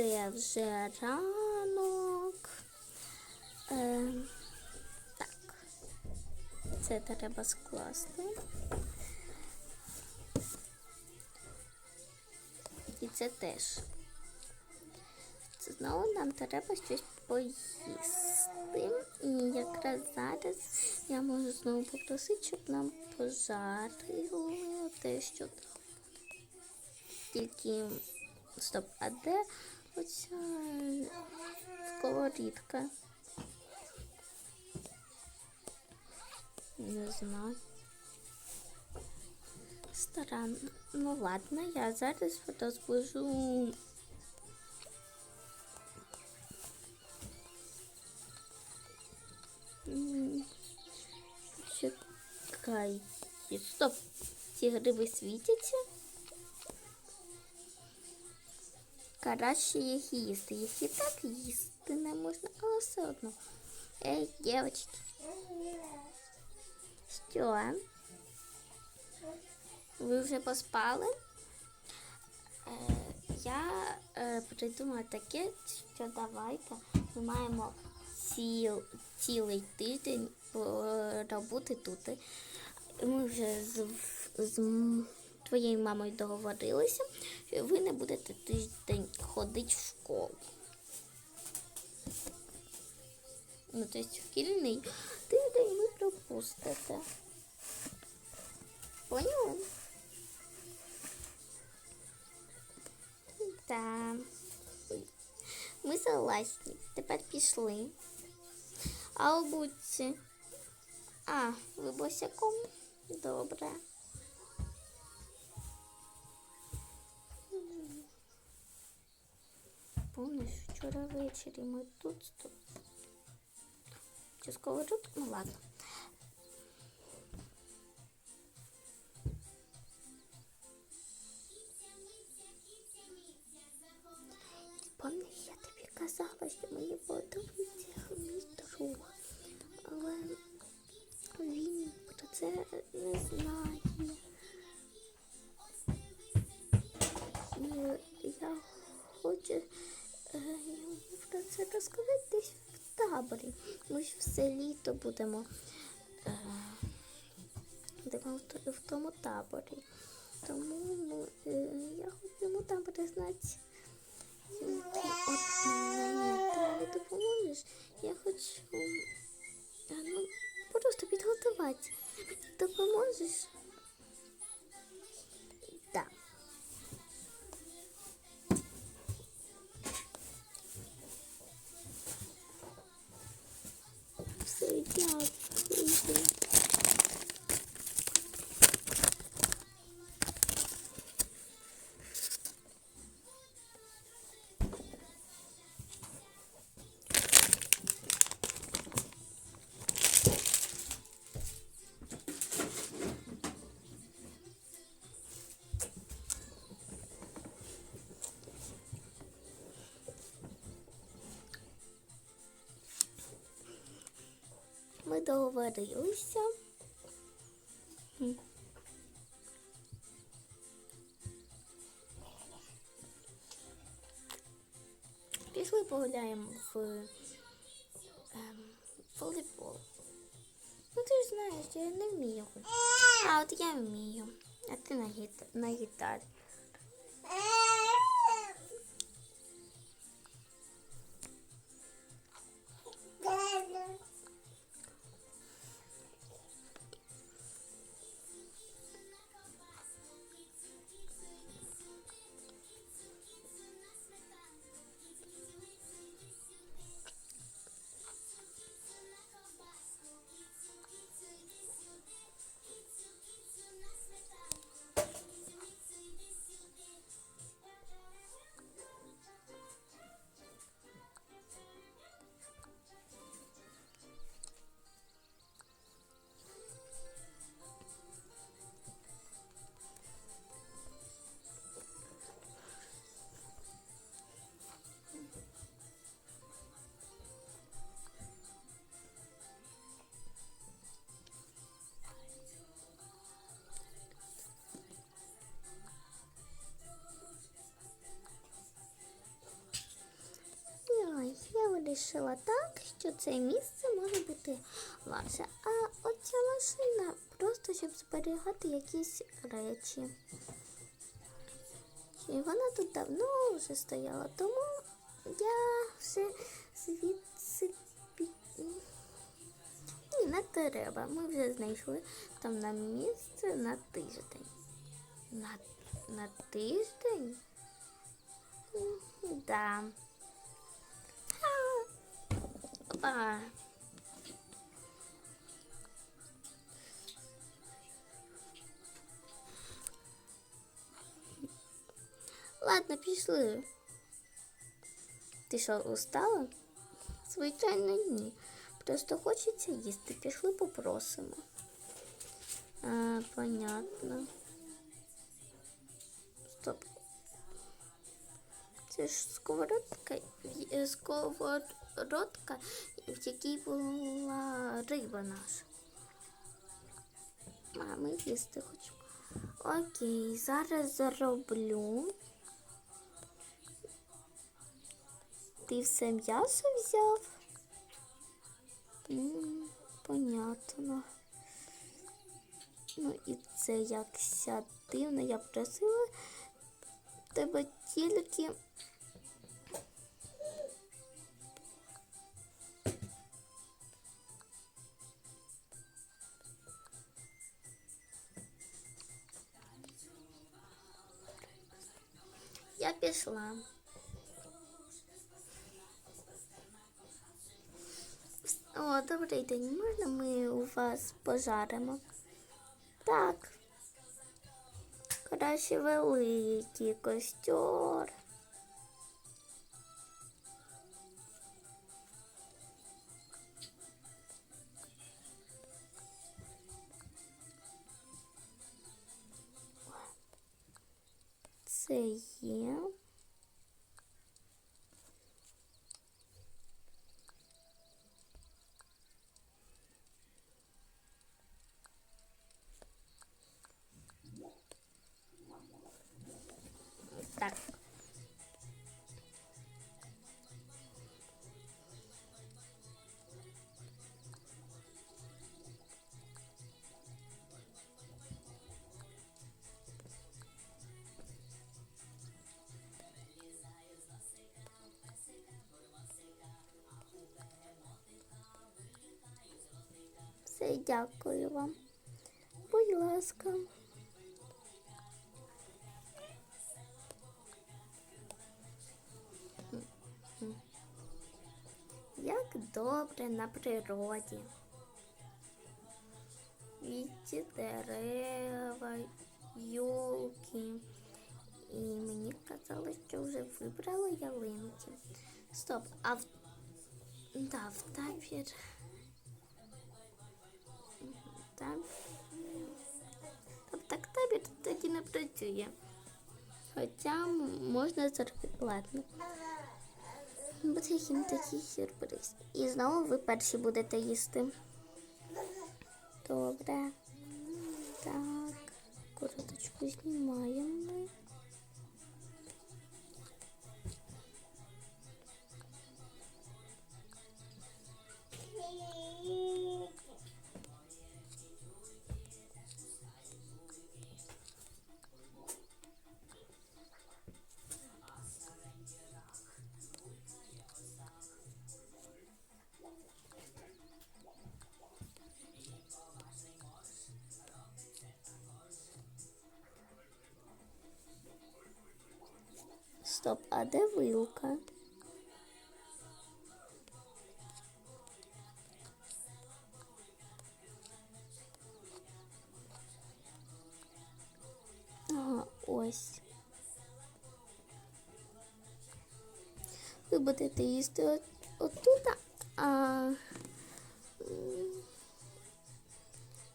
це вже ранок. Е, так. Це треба скласти. І це теж. Знову нам треба щось поїсти. І якраз зараз я можу знову попросити, щоб нам пожарили те, що треба. Тільки стоп, а де оця сковорідка? Не знаю. Старанно. Ну ладно, я зараз. М, Чекай. Стоп. Ці гриби світяться. Краще їх їсти. Їх і так їсти не можна, але все одно. Ей, дівчатки. Що? Ви вже поспали? Е, я е, придумала таке, що давайте ми маємо ціл, цілий тиждень е, робити тут. Ми вже з, з твоєю мамою договорилися, що ви не будете тиждень ходити в школу. Ну, тобто шкільний тиждень ви пропустите. Поняли? Так. Ми согласні. Тепер пішли. А обуться. А, ви босяком? Добре. Помниш, вчора ввечері ми тут стоп. Частково тут? Ну ладно. Помниш, я тобі казала, що подобається мій друг. Але він про це не знає. І я хочу е, йому про це розказати десь в таборі. Ми ж все літо будемо, е, будемо в тому таборі. Тому ну, е, я хочу йому таборі знати. От мені ти мені допоможеш. Я хочу ну, просто підготувати. Допоможеш? Все, Ми договорилися. Пішли погуляємо в ем, волейбол. Ну ти ж знаєш, я не вмію. А от я вмію. А ти на, гіта- на гітарі. Вирішила так, що це місце може бути ваше. А оця машина просто щоб зберігати якісь речі. І вона тут давно вже стояла, тому я вже звідси. Ні, не треба. Ми вже знайшли там на місце на тиждень. На, на тиждень? Да. А. А. Ладно, пішли. Ти що, устала? Звичайно, ні. Просто хочеться їсти. Пішли попросимо. А, понятно. Стоп. Це ж сковородка, е, Сковородка, в якій була риба наша. А ми їсти хочемо. Окей, зараз зароблю. Ти все м'ясо взяв? М, понятно. Ну і це якся дивно. Я просила тебе тільки. Я пішла. О, добрий день. Можна ми у вас пожаримо? Так. Краще великий костер. Дякую вам. Будь ласка. Як добре на природі. Віті дерева, юлки. І мені казали, що вже вибрала ялинки. Стоп, а в, да, в табір. Працює. Хоча можна зробити. Ладно. Буде їм такий сюрприз. І знову ви перші будете їсти. Добре. Так, короточку знімаємо. Стоп, а де вилка? Ага, ось. Ви будете їсти от, отут, а,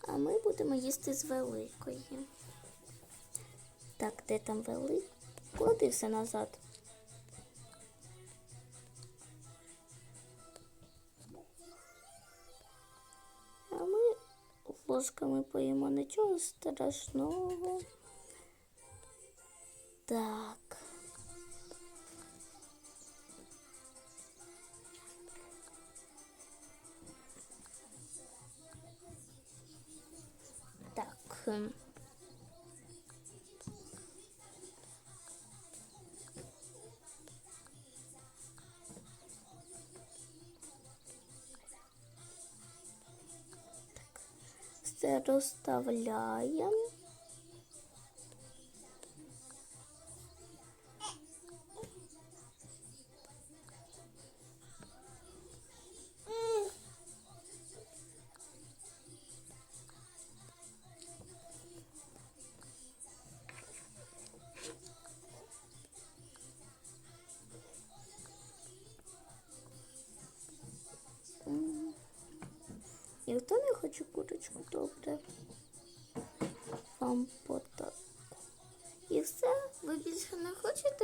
а ми будемо їсти з великої. Так, де там велика? Клади все назад. А ми ложками поїмо нічого страшного. Так. Так. Все розставляємо.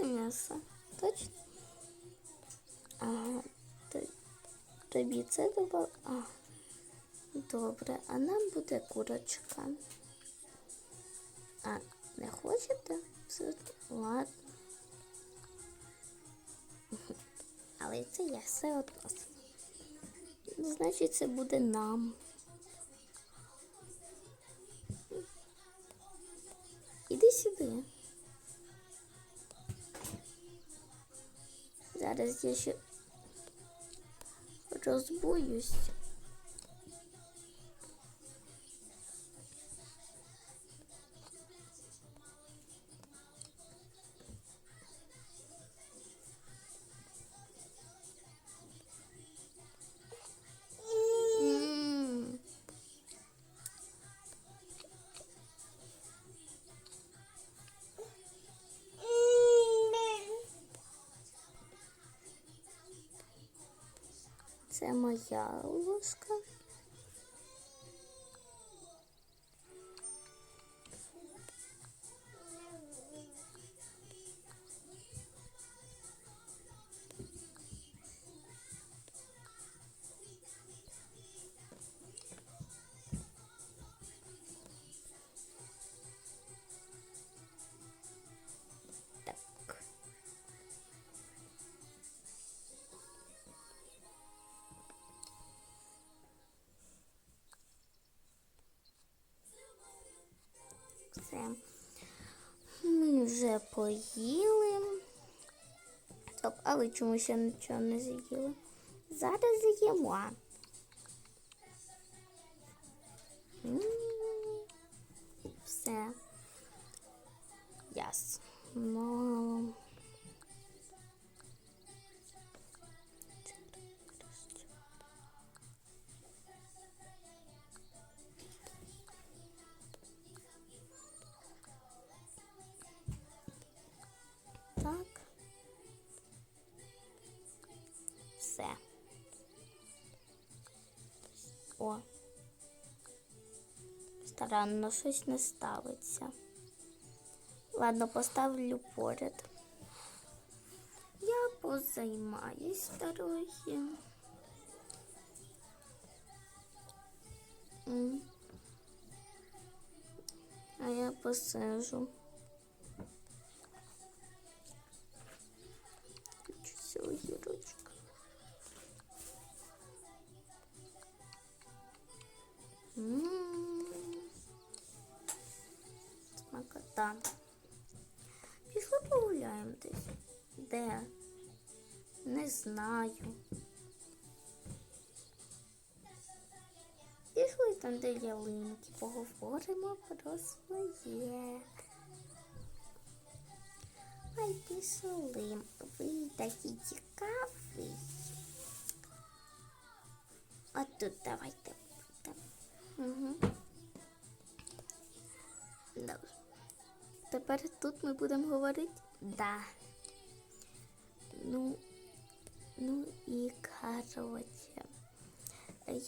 Хочете м'яса? Точно? Ага, то- тобі це добав. А, добре, а нам буде курочка. А, не хочете? Це ладно. Але це я все одно. Значить, це буде нам. Я ще розбуюсь. Це моя ложка. Все. Ми вже поїли. Стоп, але чому ще нічого не з'їли? Зараз з'їмо. Все. Ясно. Так. Старанно щось не ставиться. Ладно, поставлю поряд. Я позаймаюсь трохи. А я посижу. М. Смакота. Пішли погуляємо десь. Де? Не знаю. Пішли там, де ялинки, поговоримо про своє. Ай, пішли. Ви такі цікаві. А тут давайте. Угу. Добре. Тепер тут ми будемо говорити да. Ну, ну і коротше.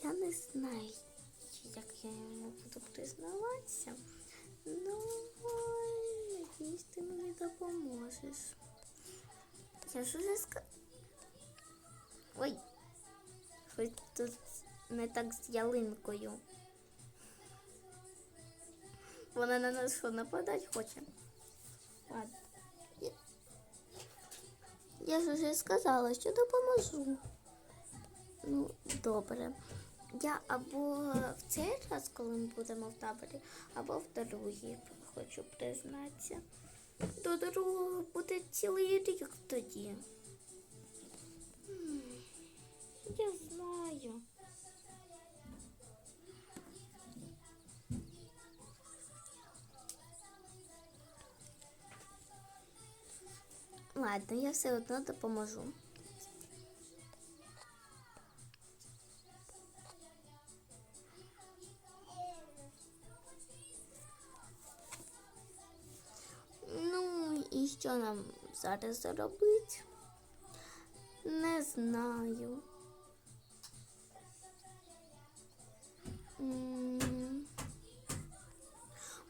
Я не знаю, як я йому буду признаватися. Ну, надіюсь, ти мені допоможеш. Я ж уже ска... Ой, щось тут не так з ялинкою. Вона на нас що, нападати хоче? Ладно. Я- Я ж уже сказала, що допоможу. Ну, добре. Я або в цей раз, коли ми будемо в таборі, або в другий, хочу признатися. До другого буде цілий рік тоді. Я знаю. Ладно, я все одно допоможу. Ну, і що нам зараз зробити? Не знаю.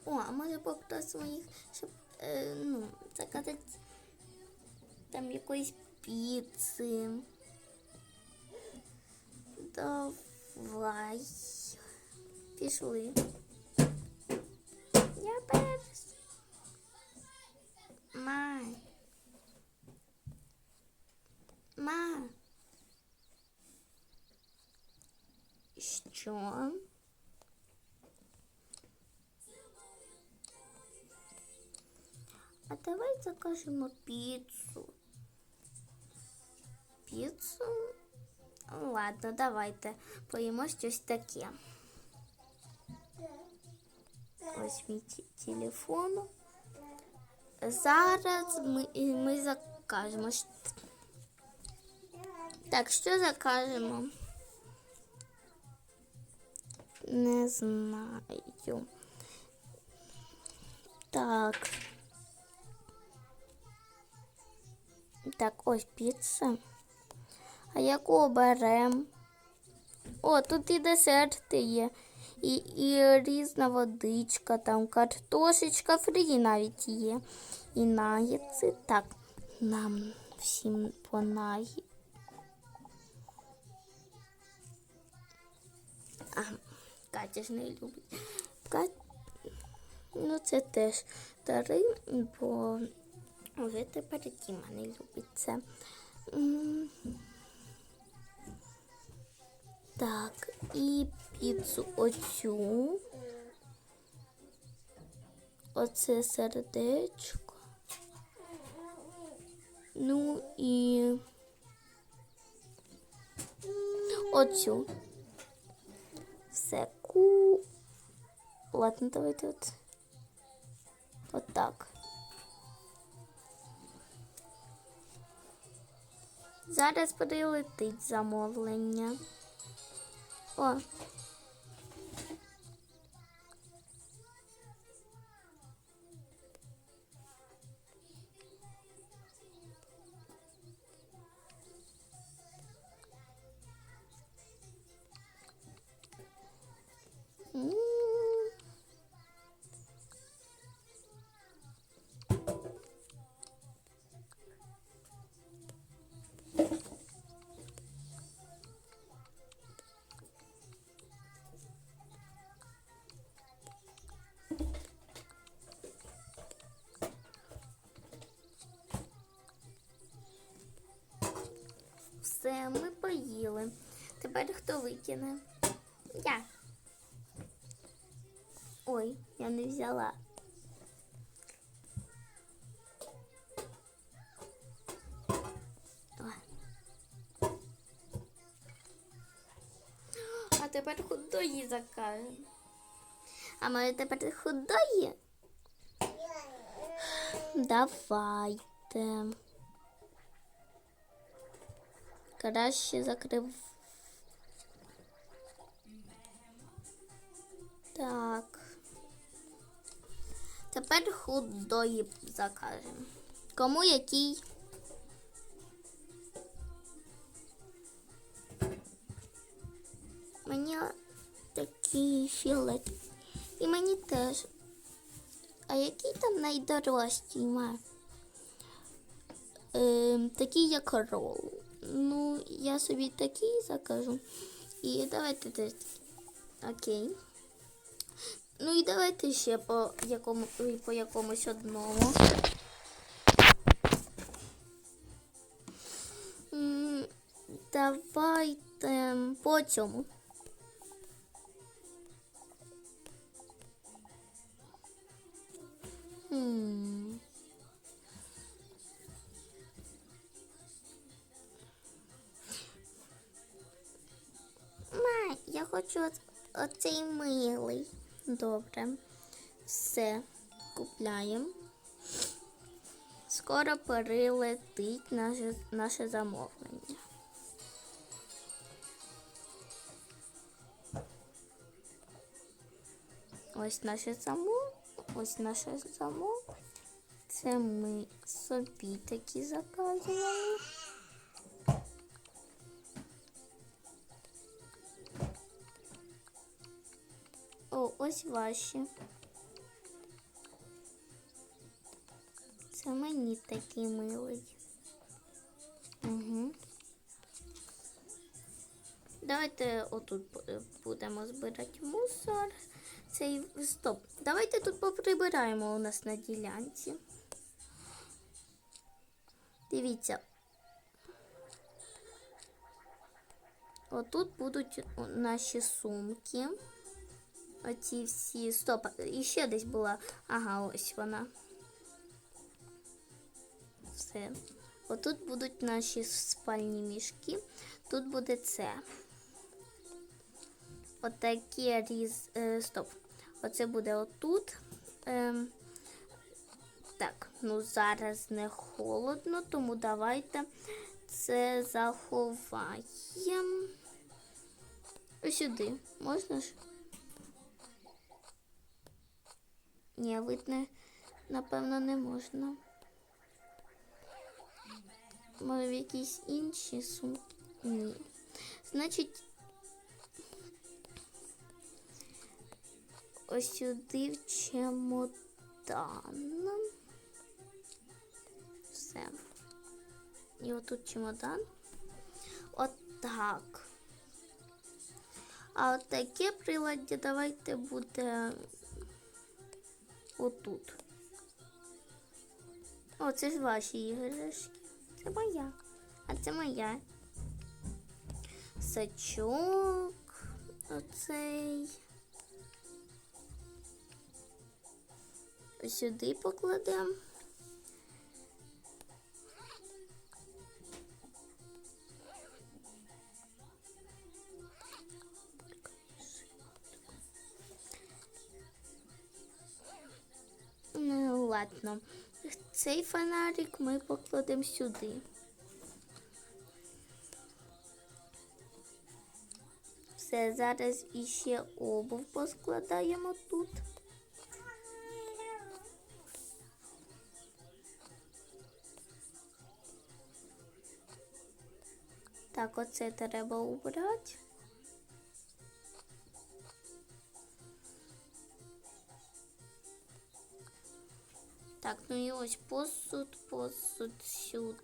О, а може попросимо їх, щоб е, ну, заказати там якоїсь піци. Давай. Пішли. Я перший. Ма. Ма. Що? А давай закажемо піцу. Піцу? Ладно, давайте поїмо щось таке. Ось мій телефон. Зараз ми, ми закажемо. Так, що закажемо? Не знаю. Так. Так, ось піца. А яку оберемо? О, тут і десерти є. І, і різна водичка, там картошечка фрі навіть є. І нагідці. Так, нам всім по нагі. А, Катя ж не любить. Кат... Ну, це теж дари, бо вже тепер Діма не любить це. Так, і піцу оцю. Оце сердечко. Ну і оцю. Все ку. Ладно, давайте от. Отак. Зараз прилетить замовлення. О. Все, ми поїли. Тепер хто викине? Я. Ой, я не взяла. А тепер худої закажемо. А може тепер худої? Давайте. Краще закрив. Так. Тепер худої закажемо. Кому який? Мені такий філет. І мені теж. А який там найдорожчий ма? Ем, такий як рол. Ну, я собі такий закажу. І давайте теж. Окей. Ну і давайте ще по якому по якомусь одному. Давайте по цьому. Хочу оц- оцей милий. Добре. Все купляємо. скоро перелетить наше, наше замовлення. Ось наше замов, ось наше замов. Це ми собі такі заказували. Ваші. Це мені такий милий. Угу. Давайте отут будемо збирати мусор. Цей стоп. Давайте тут поприбираємо у нас на ділянці. Дивіться. Отут будуть наші сумки. Оці всі. Стоп, і ще десь була. Ага, ось вона. Все. Отут будуть наші спальні мішки. Тут буде це. Отакі різ. Е, стоп. Оце буде отут. Ем, так, ну зараз не холодно, тому давайте це заховаємо. Ось сюди. Можна ж? Ні, видно, напевно, не можна. Може, в якісь інші сумки? Ні. Значить, ось сюди в чемодан. Все. І отут чемодан. Отак. А от таке приладдя давайте буде отут. О, це ж ваші іграшки. Це моя. А це моя. Сачок. Оцей. Сюди покладемо. Ну. Цей фонарик ми покладемо сюди. Все, зараз іще обув поскладаємо тут. Так, оце треба убрати. Так, ну і ось посуд, посуд сюди.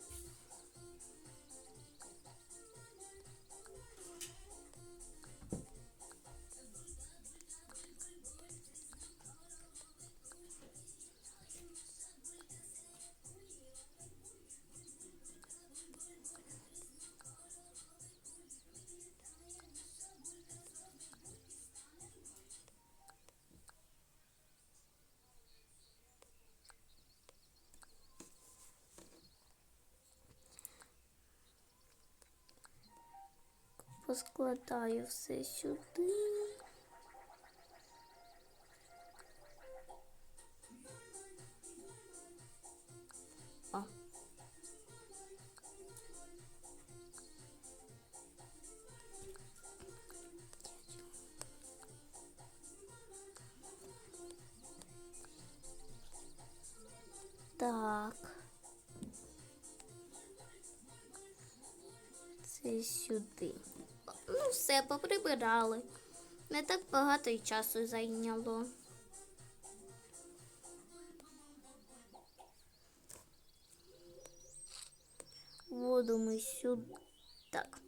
Поскладаю все сюди. О. Так. Це сюди. Все, поприбирали. Не так багато й часу зайняло. Воду ми сюди. Так.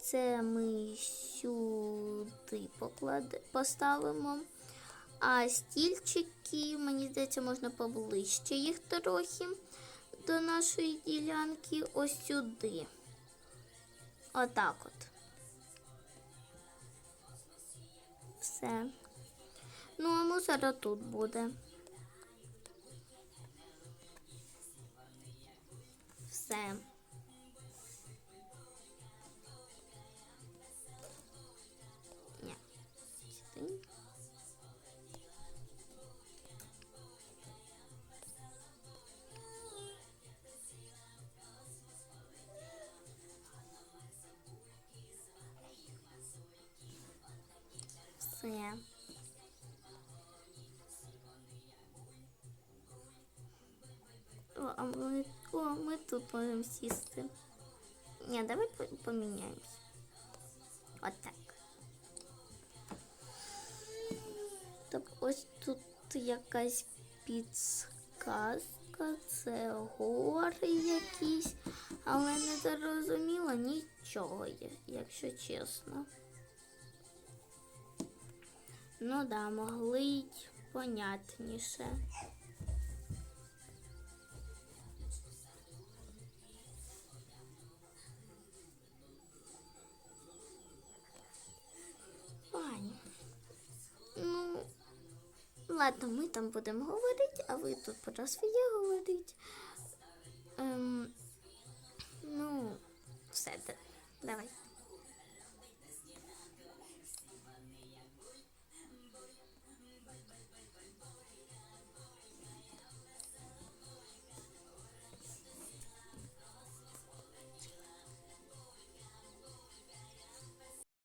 Це ми сюди покладе... поставимо. А стільчики, мені здається, можна поближче їх трохи до нашої ділянки. Ось сюди. Отак от. Все. Ну, а мусора тут буде. Все. Ми тут можемо сісти. Ні, давай по- поміняємось. Отак. Так, ось тут якась підсказка, це гори якісь, але не зрозуміло нічого, якщо чесно. Ну да, могли й понятніше. Ладно, ми там будемо говорити, а ви тут про своє говорити. Ем, ну, все, да- давай.